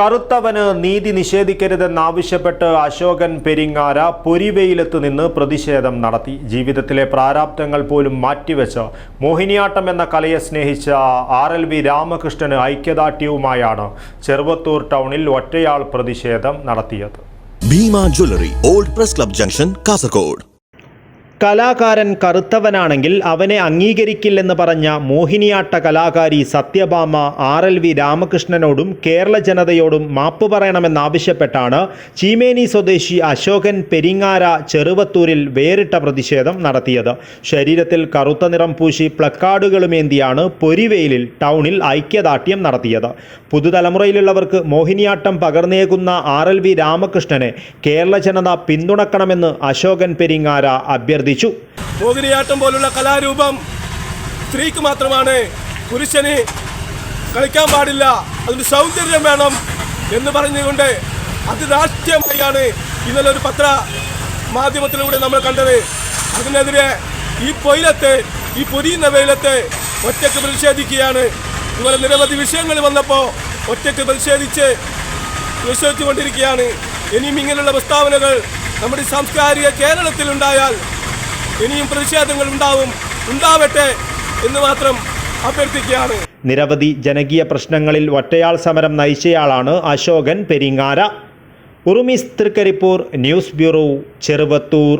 കറുത്തവന് നീതി നിഷേധിക്കരുതെന്നാവശ്യപ്പെട്ട് അശോകൻ പെരിങ്ങാര പൊരിവെയിലത്ത് നിന്ന് പ്രതിഷേധം നടത്തി. ജീവിതത്തിലെ പ്രാരാബ്ദങ്ങൾ പോലും മാറ്റിവെച്ച് മോഹിനിയാട്ടം എന്ന കലയെ സ്നേഹിച്ച ആർ എൽ വി രാമകൃഷ്ണന് ഐക്യദാർഢ്യവുമായാണ് ചെറുവത്തൂർ ടൗണിൽ ഒറ്റയാൾ പ്രതിഷേധം നടത്തിയത്. Bhima jewellery old press club junction Kasaragod. കലാകാരൻ കറുത്തവനാണെങ്കിൽ അവനെ അംഗീകരിക്കില്ലെന്ന് പറഞ്ഞ മോഹിനിയാട്ട കലാകാരി സത്യഭാമ ആർ എൽ വി രാമകൃഷ്ണനോടും കേരള ജനതയോടും മാപ്പ് പറയണമെന്നാവശ്യപ്പെട്ടാണ് ചീമേനി സ്വദേശി അശോകൻ പെരിങ്ങാര ചെറുവത്തൂരിൽ വേറിട്ട പ്രതിഷേധം നടത്തിയത്. ശരീരത്തിൽ കറുത്ത നിറം പൂശി പ്ലക്കാർഡുകളുമേന്തിയാണ് പൊരിവെയിലിൽ ടൗണിൽ ഐക്യദാർഢ്യം നടത്തിയത്. പുതുതലമുറയിലുള്ളവർക്ക് മോഹിനിയാട്ടം പകർന്നേകുന്ന ആർ എൽ വി രാമകൃഷ്ണനെ കേരള ജനത പിന്തുണക്കണമെന്ന് അശോകൻ പെരിങ്ങാര അഭ്യർത്ഥിച്ചു. മോഹിനിയാട്ടം പോലുള്ള കലാരൂപം സ്ത്രീക്ക് മാത്രമാണ്. പുരുഷന് കളിക്കാൻ പാടില്ല. അതിന് സൗന്ദര്യം വേണം എന്ന് പറഞ്ഞുകൊണ്ട് അതിരാഷ്ട്രീയമായാണ് ഇന്നലെ ഒരു പത്ര മാധ്യമത്തിലൂടെ നമ്മൾ കണ്ടത്. അതിനെതിരെ ഈ പൊയിലത്തെ ഈ പൊരിയുന്ന വെയിലത്തെ ഒറ്റയ്ക്ക് പ്രതിഷേധിക്കുകയാണ്. ഇതുപോലെ നിരവധി വിഷയങ്ങൾ വന്നപ്പോൾ ഒറ്റയ്ക്ക് പ്രതിഷേധിച്ച് പ്രതിഷേധിച്ചുകൊണ്ടിരിക്കുകയാണ്. ഇനിയും ഇങ്ങനെയുള്ള പ്രസ്താവനകൾ നമ്മുടെ സാംസ്കാരിക കേരളത്തിലുണ്ടായാൽ ഇനിയും പ്രതിഷേധങ്ങൾ ഉണ്ടാവും. ഉണ്ടാവട്ടെ എന്ന് മാത്രം അഭ്യർത്ഥിക്കുകയാണ്. നിരവധി ജനകീയ പ്രശ്നങ്ങളിൽ ഒറ്റയാൾ സമരം നയിച്ചയാളാണ് Ashokan Peringara. Urumis Trikaripur news bureau Cheruvathur.